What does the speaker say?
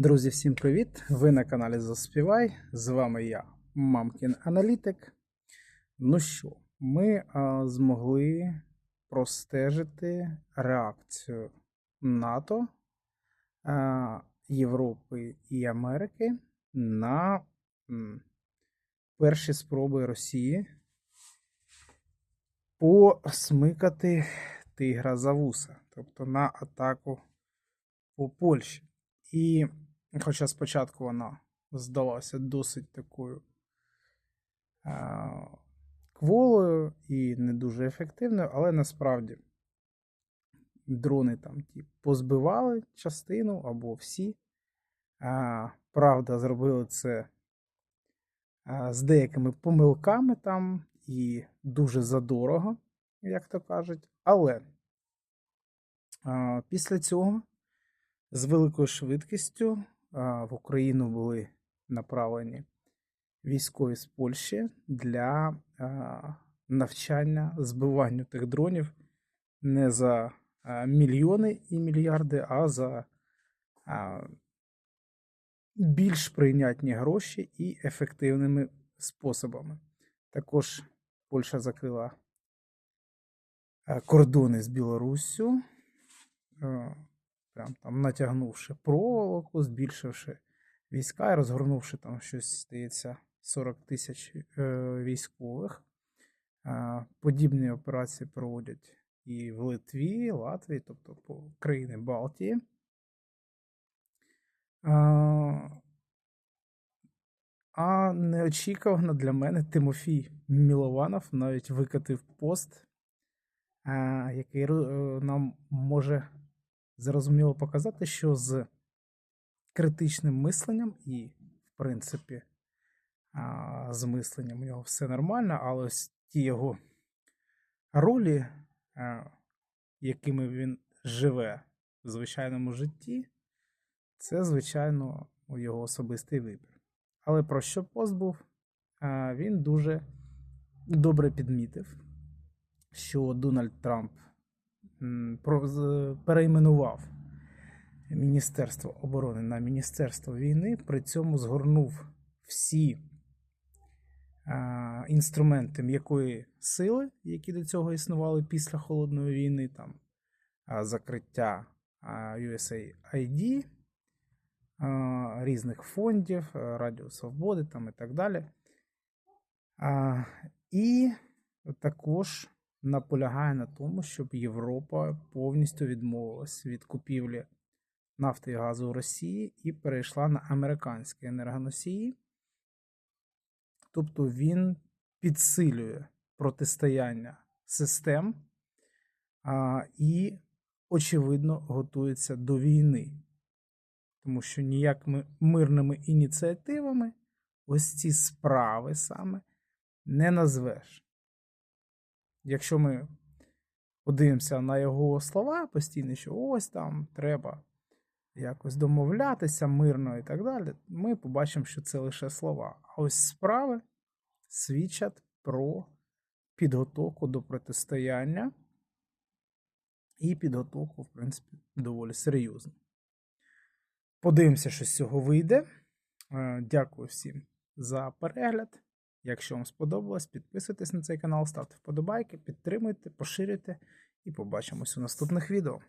Друзі, всім привіт! Ви на каналі Заспівай. З вами я, Мамкін Аналітик. Ну що, ми а, змогли простежити реакцію НАТО, а, Європи і Америки на м, перші спроби Росії посмикати тигра за вуса, тобто на атаку по Польщі. І хоча спочатку вона здалася досить такою а, кволою і не дуже ефективною, але насправді дрони там ті позбивали частину або всі. А, правда, зробили це а, з деякими помилками там і дуже задорого, як то кажуть. Але а, після цього з великою швидкістю в Україну були направлені військові з Польщі для навчання збиванню тих дронів не за мільйони і мільярди, а за більш прийнятні гроші і ефективними способами. Також Польща закрила кордони з Білоруссю. Прям там натягнувши проволоку, збільшивши війська і розгорнувши там щось, здається, 40 тисяч е, військових. Е, подібні операції проводять і в Литві, Латвії, тобто по країни Балтії. Е, а неочікувано для мене Тимофій Мілованов навіть викатив пост, який нам може зрозуміло показати, що з критичним мисленням і, в принципі, з мисленням у нього все нормально, але ось ті його ролі, якими він живе в звичайному житті, це, звичайно, його особистий вибір. Але про що пост був? Він дуже добре підмітив, що Дональд Трамп перейменував Міністерство оборони на Міністерство війни, при цьому згорнув всі інструменти м'якої сили, які до цього існували після холодної війни, там закриття USAID, різних фондів, Радіо Свободи там і так далі. І також наполягає на тому, щоб Європа повністю відмовилась від купівлі нафти і газу у Росії і перейшла на американські енергоносії. Тобто він підсилює протистояння систем а, і, очевидно, готується до війни. Тому що ніякими мирними ініціативами ось ці справи саме не назвеш. Якщо ми подивимося на його слова постійно, що ось там треба якось домовлятися мирно і так далі, ми побачимо, що це лише слова. А ось справи свідчать про підготовку до протистояння і підготовку, в принципі, доволі серйозну. Подивимося, що з цього вийде. Е, Дякую всім за перегляд. Якщо вам сподобалось, підписуйтесь на цей канал, ставте вподобайки, підтримуйте, поширюйте і побачимось у наступних відео.